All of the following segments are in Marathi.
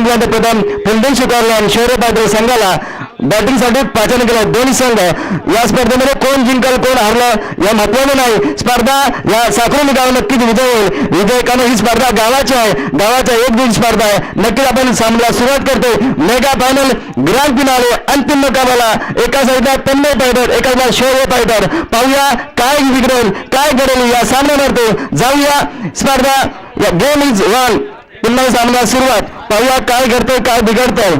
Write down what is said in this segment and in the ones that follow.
षटकांमध्ये प्रथम फिल्डिंग स्वीकारलं आणि शौर्य पाटील संघाला बॅटिंगसाठी पाचारण केलं. दोन्ही संघ या स्पर्धेमध्ये कोण जिंकल कोण हारलं या महत्वाने नाही. स्पर्धा या साखरून गाव नक्कीच विजय होईल. विजयकाने ही स्पर्धा गावाची आहे. गावाच्या एक दिन स्पर्धा आहे. नक्कीच आपण सामन्याला सुरुवात करतो मेगा फायनल ग्रँड फिनाले अंतिम मुकाबला. एका साईडला तन्मय पायदर एका साईडला शौर्य पायदर पाहूया काय बिघडेल काय घडेल या सामन्यावरती जाऊया. स्पर्धा या गेम इज वन पुन्हा सामना सुरुवात. पाहूया काय घडतंय काय बिघडतंय?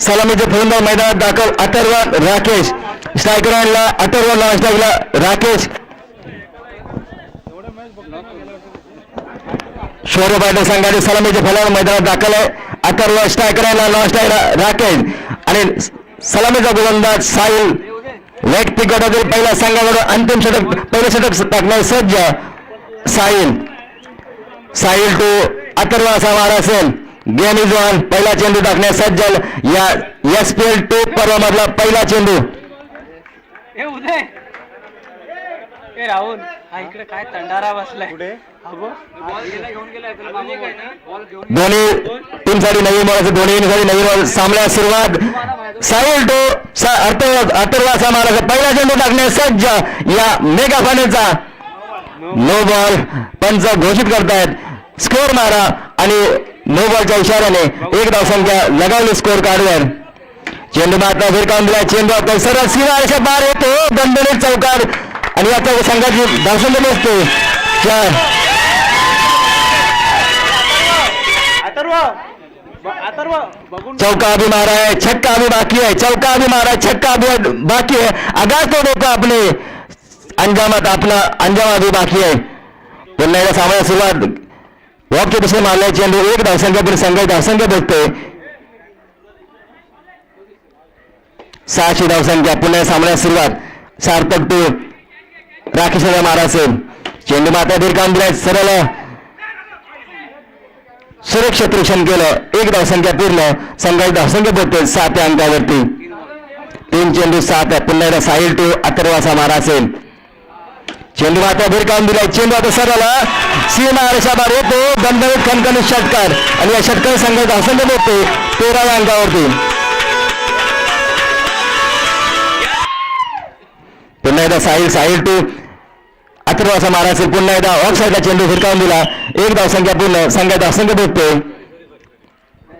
सलामीचे फलंदाज मैदानात दाखल अथर्व राकेश. स्ट्रायकरांना अथर्व स्ट्राईकला राकेश. शौर्य पाटील संघाचे सलामीचे फलंदाज मैदानात दाखल आहे. अथर्व स्ट्रायकरांना नॉन स्ट्राईकला राकेश. आणि सलामीचा गोलंदाज साहिल. वैयक्तिक गटातील पहिला संघाकडून अंतिम षटक पहिलं षटक टाकणार सज्ज. साहिल. साहिल टू अथर्व असा असेल. गेम इज वन पहिला चेंडू टाकण्यास सज्जल. या एस पी एल टू पर्वामधला पहिला चेंडू. ए उदय. ए राहुल हा इकडे काय तंडारा बसलाय. घेऊन गेलाय तुला मागून बॉल घेऊन दोन्ही टीमसाठी नवीन नवीन बॉल सामन्यास सुरुवात. साहिल टू अथर्व अथर्व असा माराचा पहिला चेंडू टाकण्यास सज्ज. या मेगा फायनलचा नो बॉल पंच घोषित करतायत. स्कोर मारा आणि नो बॉलच्या इशाऱ्याने एक धावसंख्या लगावली स्कोर कार्डवर चेंडू मात्र भिरकावून दिला चेंडू आता सरळ सीमारेषा बाहेर येतो. दणदणीत चौकार. आणि आता संघाची धावसंख्या नसते चार. चौका अभी मारा है छक्का अभी बाकी है चौका अभी मारा है छक्का अभी बाकी है. आगाज तो देखो अपने अंजामात आपला अंजाम बाकी आहे. पुन्हा एकदा सुरुवात. वॉकच्या दिशेने मारल्याची चेंडू एक धावसंख्या पण संघाची धावसंख्या भेटते. सहाशे धावसंख्या. पुन्हा सामन्यात सुरुवात. सार्थक टू राकेश महाराज असेल चेंडू माता दीर्घाम दिलाय सरळ. सुरक्षित रक्षण केलं. एक धावसंख्या पूर्ण. संघाची धावसंख्या भेटते. सात या अंकावरती. तीन चेंडू सात. पुन्हा साहिल टू अथर्वासा मारा असेल चेंडू मात्र भिरकावून दिलाय चेंडू आता सरळ सीमा रेषाबार येतो दणदणीत खणखणीत षटकार. आणि या षटकार संघाची धावसंख्या पोहोचते तेराव्या अंकावरती. पुन्हा एकदा साहिल साहिल टू. अथर्वाचा मारा असेल पुन्हा एकदा ऑफ साईडला चेंडू भिरकावून दिला. एक धावसंख्या पूर्ण संघाची धावसंख्या पोहोचते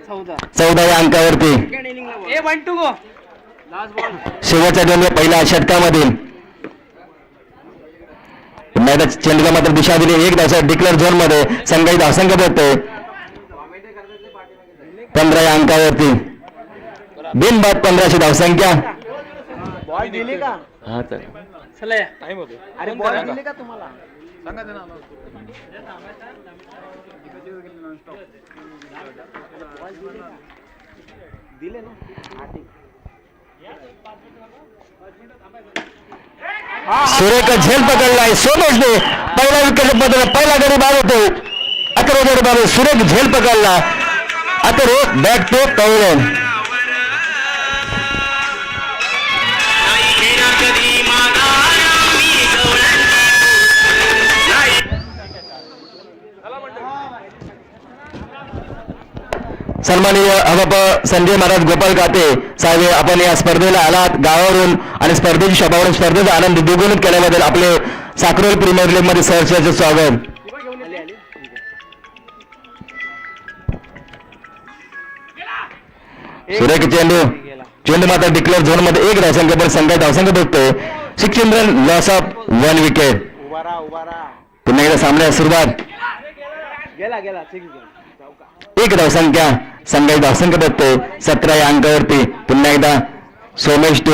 चौदा. चौदा या अंकावरती. शेवटच्या चेंडू पहिल्या षटकामधील एकदा चेंडूला मात्र दिशा दिली. एक धावसा डिक्लेअर झोनमध्ये संघाची धावसंख्या पोहोचते पंधरा या अंकावरती. बिनबाद पंधराशे धावसंख्या बॉल दिली का? हा तर चला या. टाइम होतो. अरे बॉल दिली का तुम्हाला? दिले ना. सुरेख झेल पकडलाय सोमेशने पहिला विकेट बदल पहिला गडी बाद होतो. अकरा गडी बाद सुरेख झेल पकडला. अथर्व बॅट टू पवलन सन्माननीय अबाप संजय महाराज गोपाल काते साहेब आपण या स्पर्धेला आलात गावावरून आणि स्पर्धेची शोभावरून स्पर्धेचा आनंद द्विगुणित केल्याबद्दल आपले साखरोल प्रीमियर लीगमध्ये सहर्षाचे स्वागत. सुरेख चेंडू चेंडू माता डिक्लेअर झोनमध्ये एक धावसंख्या पण संघात धावसंख्या भेटतोय sixteen run loss of one wicket पुन्हा एकदा सामन्यात सुरुवात. गेला गेला एक धावसंख्या संघाची धावसंख्या बघतो सतरा या अंकावरती. पुन्हा एकदा सोमेश टू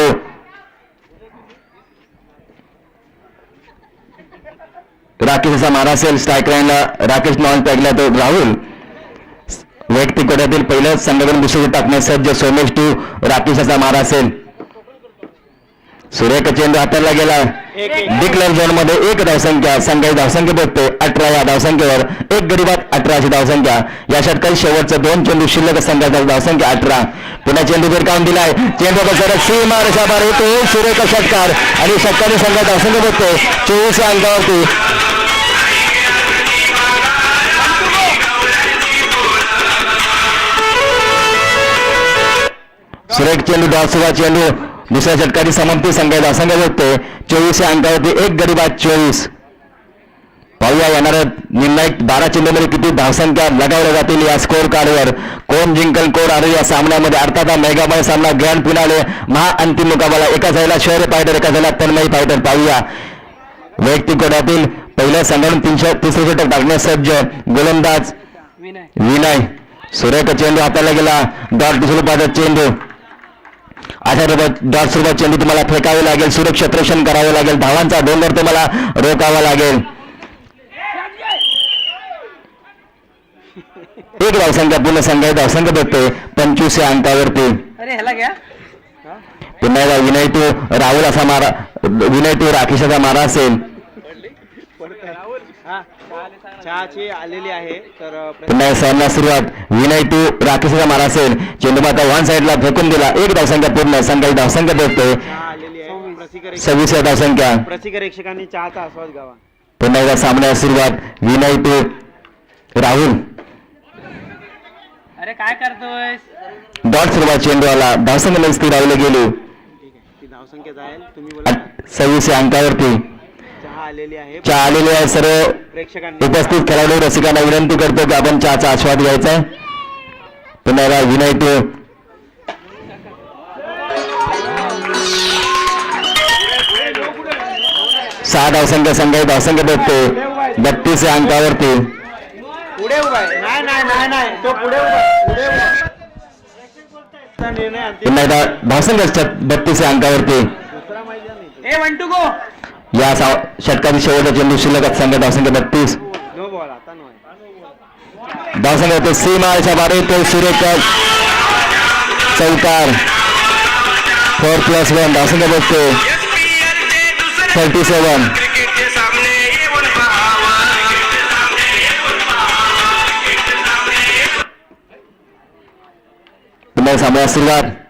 असा मारा असेल स्ट्राईक राकेश नॉन पॅकला तो राहुल. वैयक्तिक गटातील पहिलं संघाकडून दुसरे टाकण्यास सज्ज सोमेश टू राकेशाचा मारा असेल. सूर्यक चेंडू हाताला गेला. डिक्लेअर झोनमध्ये एक धावसंख्या संघाची धावसंख्या बघतो अठरा या धावसंख्येवर. एक गरीबात अठराची धावसंख्या. या षटकात शेवटचं दोन चेंडू शिल्लक संघाचा धावसंख्या अठरा. पुन्हा चेंडू जर काम दिलाय. चेंडू कसर सीमा रेषाबार येतो सूर्यक षटकार आणि षटकाने संघात धावसंख्या बघतो चोवीस अंकावरती. सुरेख चेंडू डावसुवा चेंडू. दुसऱ्या षटकाची समाप्ती संघाचा असंघ बघतोय चोवीस या अंकावरती एक गडी बाद चोवीस. पाहूया येणाऱ्या निर्णायक बारा चेंडूमध्ये किती धावसंख्या लगावल्या जातील या स्कोर कार्डवर कोण जिंकल कोण आरे या सामन्यामध्ये? अर्थात हा मेगामय सामना ग्रँड फिनाले महा अंतिम मुकाबला एका साईडला शहर फायटर एका साईडला तन्मयी फायटर पाहूया. वैयक्तिक गटातील पहिल्या संघाने तीनशे तिसरे षटक टाकण्यास सज्ज गोलंदाज विनय. विनय. सुरेख चेंडू हाताला गेला. डॉट स्वरूपाचा चेंडू. अशा रूपात डॉट स्वरूपात चेंडू तुम्हाला फेकावे लागेल सुरक्षित रक्षण करावे लागेल धावांचा डोंगर तुम्हाला रोखावा लागेल. एक धावसंख्या पूर्ण संघ धावसंख्या बघतोय पंचवीस या अंकावरती. पुन्हा विनय टू राहुल असा मारा विनय टू राकेशाचा मारा असेल. चहाची आलेली आहे तर पुन्हा सामना सुरुवात. विनय टू राकेशाचा मारा असेल. चेंडू माता वन साईडला फेकून दिला. एक धावसंख्या पूर्ण. संघाची धावसंख्या रसिक सव्वीस या धावसंख्या. रसिक प्रेक्षकांनी चहाचा आस्वाद घ्यावा. पुन्हा एकदा सामन्याला सुरुवात. विनय टू राहुल. अरे काय करतोय डॉट सुरुवात चेंडू आला धावसंख्या राहुल गेली. आहे. ती धावसंख्या जाईल. तुम्ही बोला. सव्वीस या अंकावरती. आलेली आहे. चहा आलेले आहे सर्व प्रेक्षकांनी. उपस्थित खेळाडू रसिकांना विनंती करतो की आपण चहाचा आस्वाद घ्यायचा. पुन्हा टू. सहा धावसंख्या संघ धावसंख्या बघतो बत्तीस या अंकावरती. पुढे उभा नाही तो पुढे उभा. पुढे उभा धावसंख्या बत्तीस या अंकावरती. दुसरा मैदान नाही ए वन टू गो. या सा- षटकातील शेवटचा चेंडू शिल्लक संघ धावसंख्या बत्तीस. धावसंख्या होते सीमाच्या बारे तो सुरेख चौकार. फोर प्लस वन धावसंख्या बघतो थर्टी सेवन सामने पुन्हा सामन्याला सुरुवात.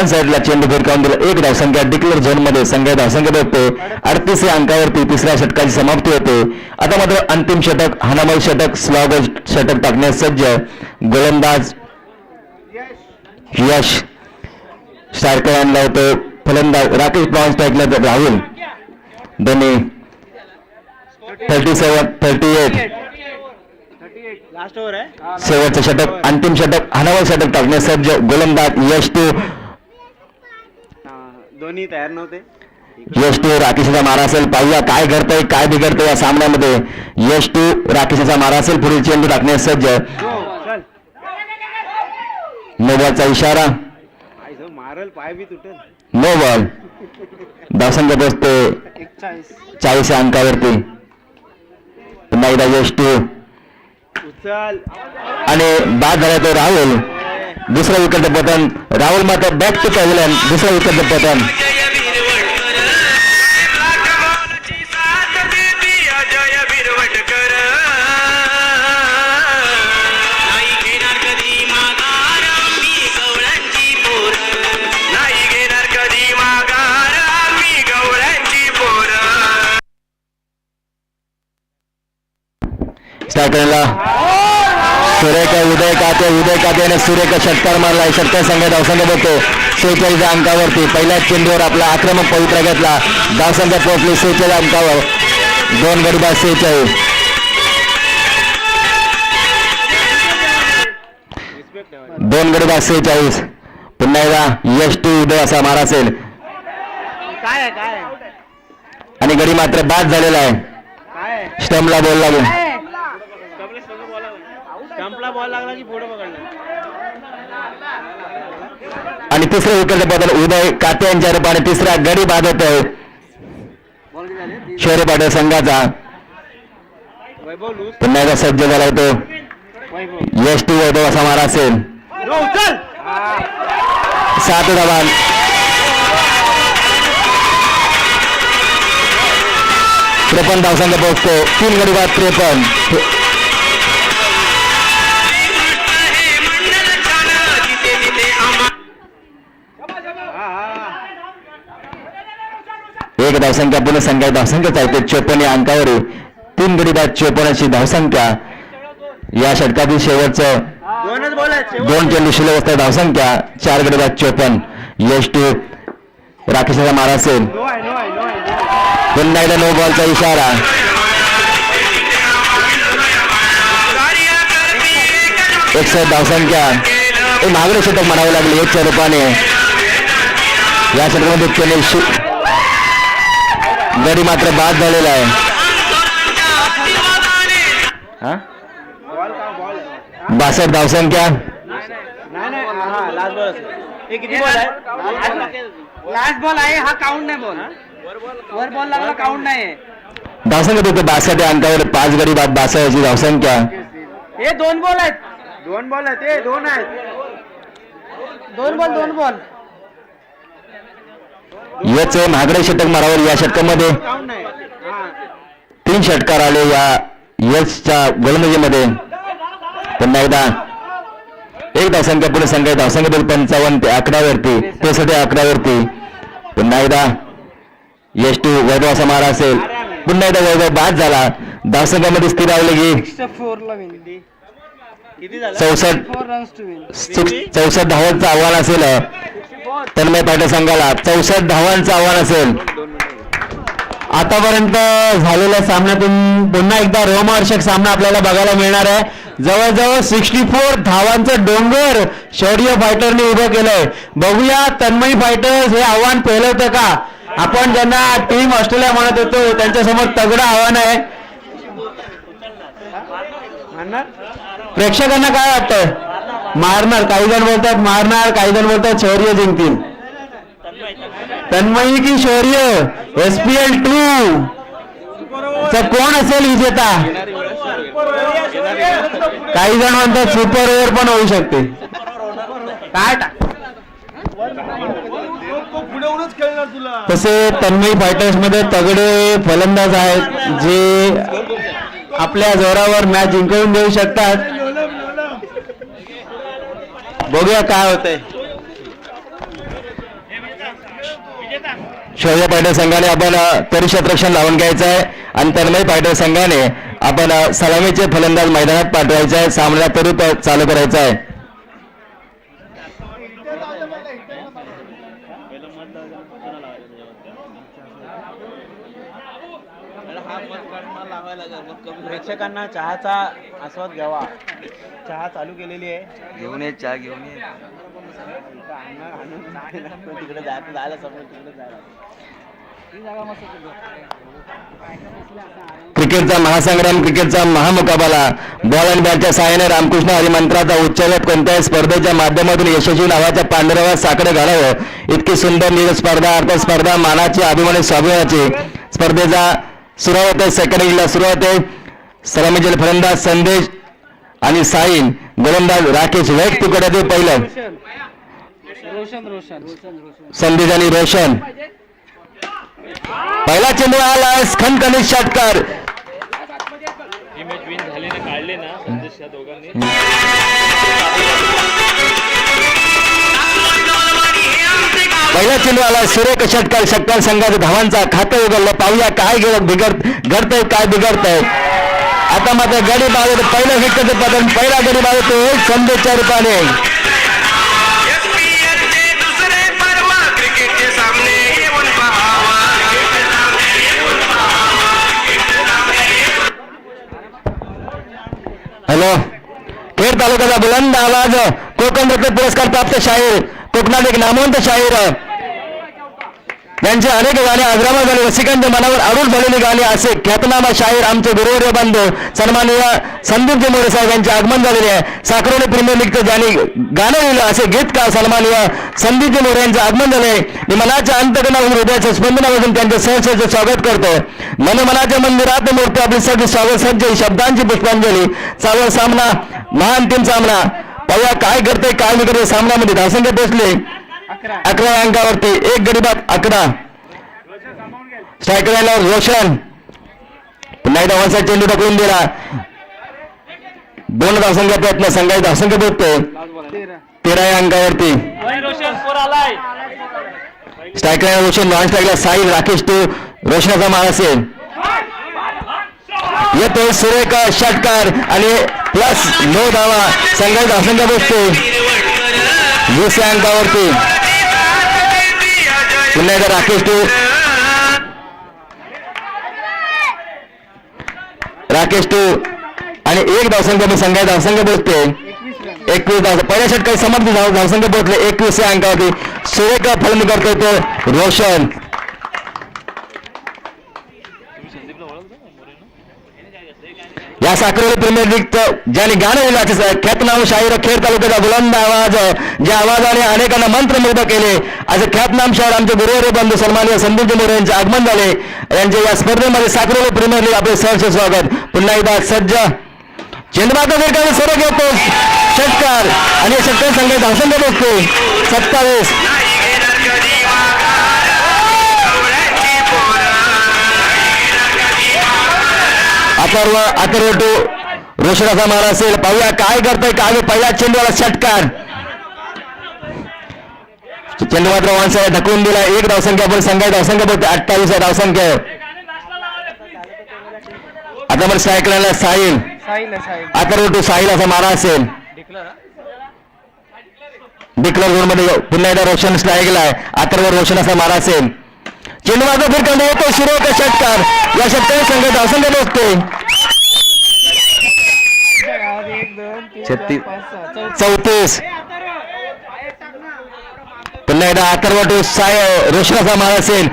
वन साईडला चेंडू फिरकावून दिला. एक धावसंख्या डिक्लेअर झोनमध्ये संघ धावसंख्या बघतो अडतीस या अंकावरती तिसऱ्या षटकाची समाप्ती होते. आता मात्र अंतिम षटक हानामल षटक स्लॉग षटक टाकण्यास सज्ज गोलंदाज यश स्टार्कर आणला होतो. फलंदाज राकेश ब्राऊन स्ट्राईकला तर राहुल. दोन्ही थर्टी सेवन थर्टी एट शेवटचं षटक अंतिम षटक हानावल षटक टाकण्यास सज्ज गोलंदाज यश टू दोन्ही तयार नव्हते. यश टू राकेशाचा मारा असेल पाहूया काय घडतंय काय बिघडतंय या सामन्यामध्ये. यश टू राकेशाचा मारा असेल पुढील चेंडू टाकण्यास सज्ज. हो चल. मोबाईलचा इशारा. आई जो मारल पाय बी तुटेल. धावसंख्या बसतो एकचाळीस. चाळीस अंकावरती. पुन्हा एकदा यश टू आणि बाद झाला तो राहुल. दुसरा विकेट पतन राहुल माता बॅक टू पहिल्यान दुसरा विकेट पतन जय वीरवटकर सुरेख उदय काते उदय कातेने सुरेख षटकार मारला. षटकार संघ धावसंघ बघतो. सेहेचाळीस अंकावरती पहिल्याच चेंडूवर आपला आक्रमक पवित्रा घेतला. धावसंख्या पोहोचली सेहेचाळीस अंकावर. दोन रिस्पेक्ट ठेवा दोन गडीबाद सेहेचाळीस पुन्हा एकदा यश टू उदय असा मारा असेल. आहे आहे? आणि गडी मात्र बाद झालेला आहे. आहे? स्टंपला बॉल लागेल. स्टंपला बॉल लागला की पुढे पकडला? आणि तिसऱ्या विकेट बदल उदय काते यांच्या रूपाने तिसरा गडी बाद होत आहे शहरी पाटील संघाचा. पुन्हा एकदा सज्ज झाला होतो यश टू वैभव असा मारा असेल सात धावान त्रेपन्न धावसंख्या पोहोचतो. तीन गडी बाद त्रेपन्न. धावसंख्या पुन्हा संख्या धावसंख्या चालते चोपन्न या अंकावर तीन गडी बाद चोपन्नची धावसंख्या. या षटकातील शेवटचं दोन चेंडू शिल्लक असतात धावसंख्या चार गडी बाद चोपन्न. यश टू राकेशाचा मारा असेल. पुन्हा एकदा नो बॉलचा इशारा. एकसष्ट धावसंख्या. मागणी मागणे षटक म्हणावे लागले. एकच्या रूपाने या षटकामध्ये केले गडी मात्र बाद झालेला आहे. हा? बासष्ट धावसंख्या नाही नाही हा लास्ट बॉल असेल हे किती बॉल आहे लास्ट बॉल आहे हा काउंट नाही बॉल वर बॉल लागला काउंट नाही धावसंख्या देतो बासष्ट या अंकावर पाच गडी बाद बासष्ट याची धावसंख्या हे दोन बॉल आहेत. दोन बॉल आहेत ते दोन आहेत. दोन बॉल दोन बॉल. याच महागडे षटक मारावर या षटकामध्ये तीन षटकार आले या यशच्या गोलंदाजीमध्ये. पुन्हा एकदा एक धावसंख्या पुढे संख्या धावसंख्या बिल पंचावन्न ते अकरावरती त्यासाठी अकरावरती. पुन्हा एकदा यश टू वैभवाचा मारा असेल. पुन्हा एकदा वैभव बाद झाला. धावसंख्यामध्ये स्थिर राहिली की फोर ला विन किती झालं चौसष्ट. चौसष्ट धावांचं आव्हान असेल तन्मय पाटील संघाला चौसष्ट धावांचं आव्हान असेल. आतापर्यंत झालेल्या सामन्यातून पुन्हा एकदा रोमहर्षक सामना आपल्याला बघायला मिळणार आहे. जवळजवळ सिक्स्टी फोर धावांचं डोंगर शौर्य फायटरने उभं केलंय. बघूया तन्मय फायटर्स हे आव्हान पेलवतं का? आपण ज्यांना टीम ऑस्ट्रेलिया म्हणत होतो त्यांच्यासमोर तगडं आव्हान आहे. प्रेक्षकांना काय वाटतं मारणार काही जण बोलतात मारणार काही जण बोलतात शौर्य जिंकतील. तन्मयी की शौर्य? एस पी एल टू कोण असेल विजेता? काही जण म्हणतात सुपर ओव्हर पण होऊ शकते. काय तसे तन्मयी फायटर्समध्ये तगडे फलंदाज आहेत जे आपल्या जोरावर मॅच जिंकवून देऊ शकतात. बघूया काय होतंय. शौर्य पायटर संघाने आपण तरी रक्षण लावून घ्यायचं आहे. आणि तन्मय पायटर संघाने आपण सलामीचे फलंदाज मैदानात पाठवायचे आहे. सामना तरी चालू करायचा आहे. प्रेक्षकांना चहाचा आस्वाद घ्यावा. चहा चालू केलेली आहे. घेऊन ये चहा घेऊन ये. तिकडे जायचं झालं समोर तिकडे जायला. क्रिकेटचा महासंग्राम क्रिकेटचा महामुकाबला. बॉल आणि बॅटच्या सहाय्याने रामकृष्ण हरिमंत्राचा उच्चारत कोणत्याही स्पर्धेच्या माध्यमातून यशस्वी नावाच्या पांढऱ्यावर साकडे घालावं. इतकी सुंदर निर स्पर्धा अर्थात स्पर्धा मानाची अभिमानी स्वाभिमानाची. स्पर्धेचा सुरुवात आहे सेकंड इनिंगला सुरुवात आहे. सलामीचे फलंदाज संदेश आणि साईन गोलंदाज राकेश वेग तुकड्यातील पहिलं. संदेश आणि रोशन. पहिला चेंडू आला खनखनीत षटकार पहिला चेंडू आला सुरेख षटकार षटकार संघाच्या धावांचा खातं उघडलं. पाहूया काय घडत बिघडत घडतंय काय बिघडतंय. आता मात्र गडी बाजू पहिलं विकेट पतन पहिला गडी बाजू तो संदेशच्या रूपाने. हॅलो. खेड तालुक्याचा बुलंद आवाज कोकण रत्न पुरस्कार प्राप्त शाहीर. कोकणात एक नामवंत शाहीर. यांचे अनेक गाणे आग्रामा झाले रसिकांच्या मनावर आरूढ झालेली गाणी असे ख्यातनामा शाहीर आमचे गुरुवर्य बांधव सन्माननीय संदीपजी मोरे साहेब यांचे आगमन झालेले आहे. साखरोली प्रीमियर लीगचं ज्यांनी गाणं लिहिलं असे गीतकार सन्माननीय संदीपजी मोरे यांचं आगमन झाले मी मनाच्या अंतकणावरून हृदयाच्या स्पंदनावरून त्यांचे सहर्षाचं स्वागत करतो मनमनाच्या मंदिरात मूर्ती आपली सगळी स्वागत सज्ज शब्दांची पुष्पांजली. चावळ सामना महाअंतिम सामना. पाहूया काय करते काय नाही करते सामन्यामध्ये. धावसंख्या पोचले अकरा. अंकावरती. एक गडीबाद अकरा. स्ट्रायकर लाईनवर रोशन. पुन्हा एकदा वनसाईड चेंडू ढकलून दिला. दोन धावसंख्या प्रयत्न. संघाची धावसंख्या पोहोचतो तेरा या अंकावरती. स्ट्रायकर रोशन नॉन स्ट्रायकला साई राकेश टू रोशनाचा मार असेल. येतोय सुरेख षटकार आणि प्लस नऊ धावा. संघाचा असंख्य बसतो वीस या अंकावरती. पुन्हा एकदा राकेश टू राकेश टू आणि एक धावसंख्या संघाचा धावसंख्या बसते एकवीस धाव पहिल्या षटकात समाप्त धावसंख्या पोहोचले एकवीस या अंकावरती. सुरेख फलंदाजी करतो रोशन. या साखरवली प्रीमियर लीगचं ज्याने गाणं लिहिलं आहे ख्यातनाम शाहीर खेड तालुक्याचा बुलंद आवाज ज्या आवाजाने अनेकांना मंत्रमुग्ध केले आज ख्यातनाम शाहीर आमचे गुरुवारी बंधू सन्मान्य संदीप मोरे यांचे आगमन झाले. यांचे या स्पर्धेमध्ये साखरवली प्रीमियर लीग आपले सहर्ष स्वागत. पुन्हा एकदा सज्ज. चेंडमाता फिरकाने सरळ घेतो. षटकार. आणि षटकार संघाचा हसंग बसतो सत्तावीस. अथर्व अथर्व टू रोशनाचा मार असेल. पाहूया काय करतोय काय पहिला चेंडूला षटकार चेंडू मात्र वन साईड ढकलून दिला. एक धावसंख्या पण संघाची धावसंख्या बघते अठ्ठावीस आहे. धावसंख्या आता पण सायकलला साहिल. साहिल आहे साहिल. असा मारा असेल. डिक्लर झोनमध्ये पुन्हा एकदा रोशन स्ट्राईकला आहे. अथर्व रोशन असा मारा असेल. चेंडू मात्र फिरकांना येतो सुरू होता षटकार या षटकार संघाची धावसंख्या बसते एक दोन तीन छत्तीस. चौतीस. पुन्हा एकदा अथर्व टू साय रोशनाचा मार असेल.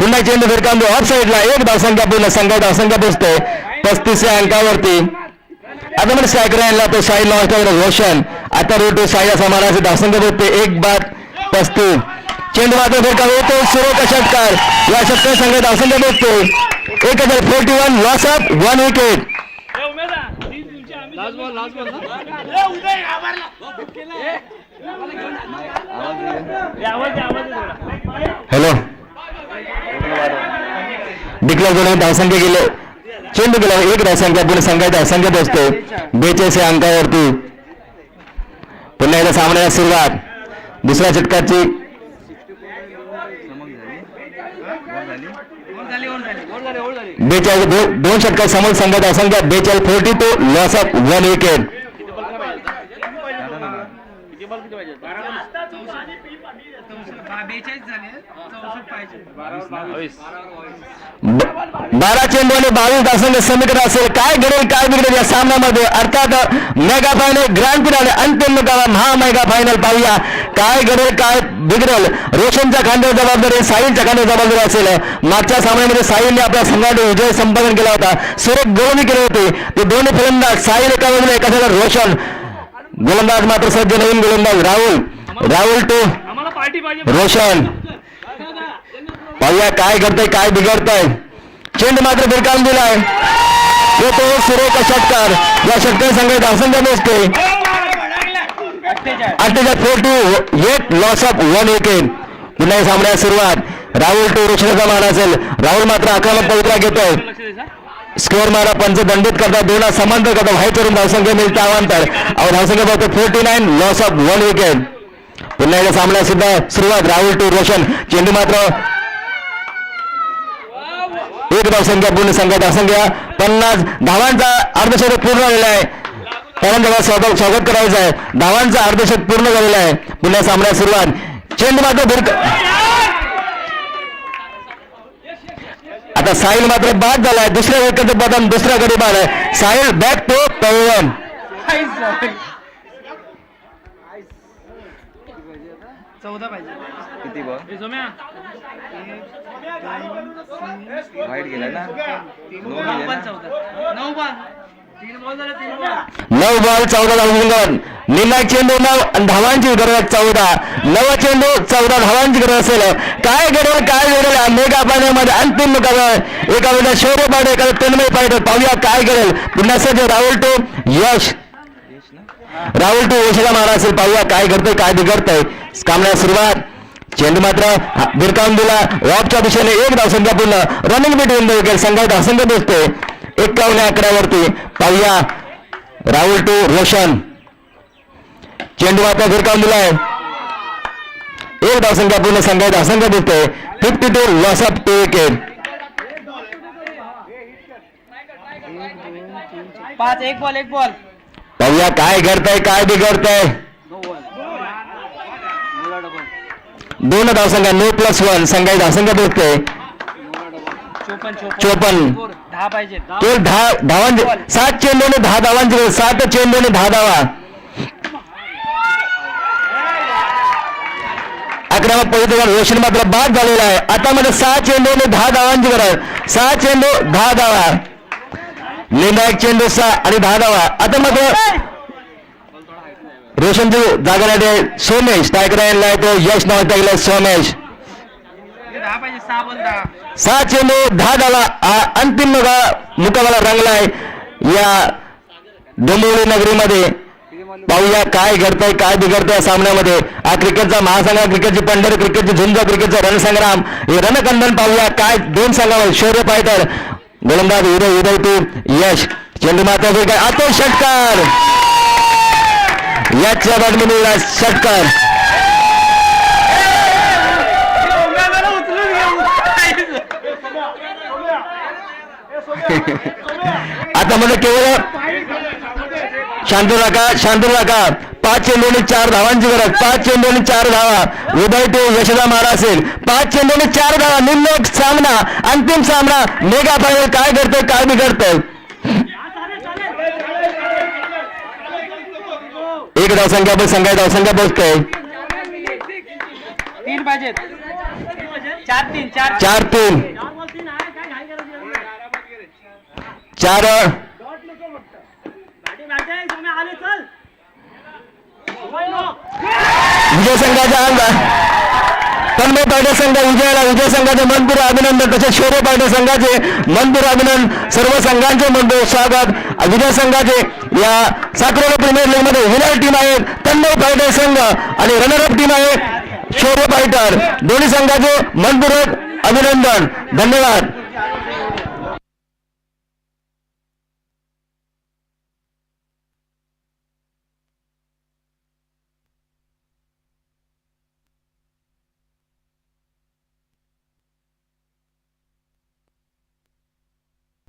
पुन्हा चेंडू फिरकांदो ऑफ साईडला एक धावसंख्या पूर्ण संघाची धावसंख्या पोचते. पस्तीस या अंकावरती. आता म्हणजे सायकल आणला तो साई नावाचा रोशन. आता रोटो साई असा मारा असेल. धावसंख्या पोचते. एक बाद पस्तीस. चेंडू मात्र फिरका येतो सुरू का षटकार या षटकार संघाची धावसंख्या पोचते. एक हजार forty one loss of one wicket hello. Declare करून धावसंख्या गेले. चेंडू गेला एक धावसंख्या पुढे संघाची धावसंख्या पोहोचते बेचाळीस या अंकावरती. पुन्हा एकदा सामन्याला सुरुवात. दुसऱ्या षटकाची बेचाळीस दोन षटकात समोर धावसंख्या बेचाळीस forty two, loss of one wicket. बारा चेंडू आणि बावीस धावसंख्या समीकरण असेल. काय घडेल, काय बिघडेल या सामन्यामध्ये? अर्थात मेगा फायनल ग्रँड फिनाले अंतिम निकाल महा मेगा फायनल पाहूया. काय घडेल काय बिघडेल? रोशनच्या खांद्यावर जबाबदारी साहिलच्या खांद्यावर जबाबदारी असेल. मागच्या सामन्यामध्ये साहिलने आपल्या संघाने विजय संपादन केला होता. सुरेख गोलंदी केले होते. ते दोन्ही फलंदाज साहिल एका बाजूला एका बाजूला रोशन. गोलंदाज मात्र सज्ज नवीन गोलंदाज राहुल. राहुल टू रोशन. पाहूया काय करतोय काय बिघडतंय. चेंडू मात्र बिरकावून दिलाय. येतो सुरेख षटकार. या षटकार संघाची धावसंख्या नसते अठ्ठेचाळीस four two eight loss of one wicket पुन्हा या सुरुवात. राहुल टू रोशनाचा मान असेल. राहुल मात्र आक्रमक पवित्रा घेतोय. स्कोअर मारा पंच दंडित करता दोन समांतर करता व्हाईट करून धावसंख्या मिळते अवांतर अहो धावसंख्या फक्त forty nine loss of one wicket पुन्हा एकदा सामना सुद्धा सुरुवात. राहुल टू रोशन. चेंडू मात्र एक धावसंख्या पूर्ण संख्या धावसंख्या. पन्नास धावांचा अर्धशतक पूर्ण झालेला आहे. त्यानंतर स्वागत स्वागत करायचं आहे. धावांचा अर्धशतक पूर्ण झालेला आहे. पुन्हा सामन्यात सुरुवात चेंडू मात्र भिरक आता साहिल मात्र बाद झालाय. दुसऱ्या विकेट बदल दुसऱ्या गडी बाद आहे. साहिल बॅक टू पवन चौदा पाहिजे किती बॉल हे सोम्या. वाईट गेला ना? नऊ बॉल नऊ बॉल चौदा धावून निर्णायक चेंडू नऊ धावांची गरज चौदा. नव चेंडू चौदा धावांची गरज असेल. काय घडेल काय घडेल? मेगा पाण्यामध्ये अंतिम मुकाबला. एका वेळेला शौर्य पाडे एका तन्मय पाडे पाहूया काय घडेल. पुन्हा सध्या राहुल टू यश. राहुल टू यशला मारा असेल. पाहूया काय घडतंय काय बिघडतंय. कामण्या सुरुवात. चेंडू मात्र बिरकावून दिला. रॉबच्या दिशेने एक धावसंख्या पूर्ण. रनिंग बिटवीन द विकेट संघात धावसंख्या दिसते एक्कावन्न अकरावरती पाहूया राहुल टू रोशन. चेंडू मात्र भिरकावून दिलाय. एक धावसंख्या पूर्ण संघात धावसंख्या दिसते fifty two off two wicket पाच एक बॉल एक बॉल पाहूया काय घडतंय काय बिघडतंय? दोन धावसंघ नो प्लस वन धावसंख्या बघतोय चोपन चोपन्न. दहा पाहिजे. तो दहा धावांचे सात चेंडूने दहा धावांचे सात चेंडूने दहा धावा. अकरावा पहिल्या रोशन मात्र बाद झालेला आहे. आता मध्ये सहा चेंडूने दहा धावांची गरज. सहा चेंडू दहा धावा. निर्णायक चेंडू सहा आणि दहा धावा. आता मात्र रोशनची जागा आहे. सोमेश तो यश नावाचा गेला सोमेश. दहा पाहिजे सहा बॉल दहा. सहा चेंडू दहा डाला हा अंतिम मुका- मुकाबला रंगलाय या डोंबिवली नगरीमध्ये पाहूया काय घडतंय काय बिघडतंय या सामन्यामध्ये हा क्रिकेटचा महासंघ क्रिकेटची पंढरी क्रिकेटची झुंज क्रिकेटचा रणसंग्राम हे रणकंदन पाहूया काय दोन संघावर शौर्य पायतर गोलंदाज उदय उदय तू यश चेंडू माता काय आतो षटकार याच्या बॅटमिंटनला षटकार आता मध्ये केवळ शांत राखा शांत राखा. पाच चेंडूने चार धावांची गरज पाच चेंडूने चार धावा. उदय ते यशदा मारा असेल. पाच चेंडूने चार धावा. निर्णय सामना अंतिम सामना. मेगा फायनल काय करतोय काय बिघडतंय? एक धावसंख्या बस संघा धावसंख्या बसतोय तीन पाहिजेत. चार तीन. चार तीन. चार विजय संघाचा आमदार. तन्मय पाटील संघ विजयाला विजय संघाचे मनपूर अभिनंदन तसेच शौर्य पाटील संघाचे मनपूर अभिनंदन सर्व संघांचे मनपूर स्वागत. विजय संघाचे या साखरोला प्रीमियर लीगमध्ये विनर टीम आहे तन्मय फायटर संघ आणि रनरअप टीम आहे शौर्य फायटर दोन्ही संघाचे मनपूर्वक अभिनंदन. धन्यवाद.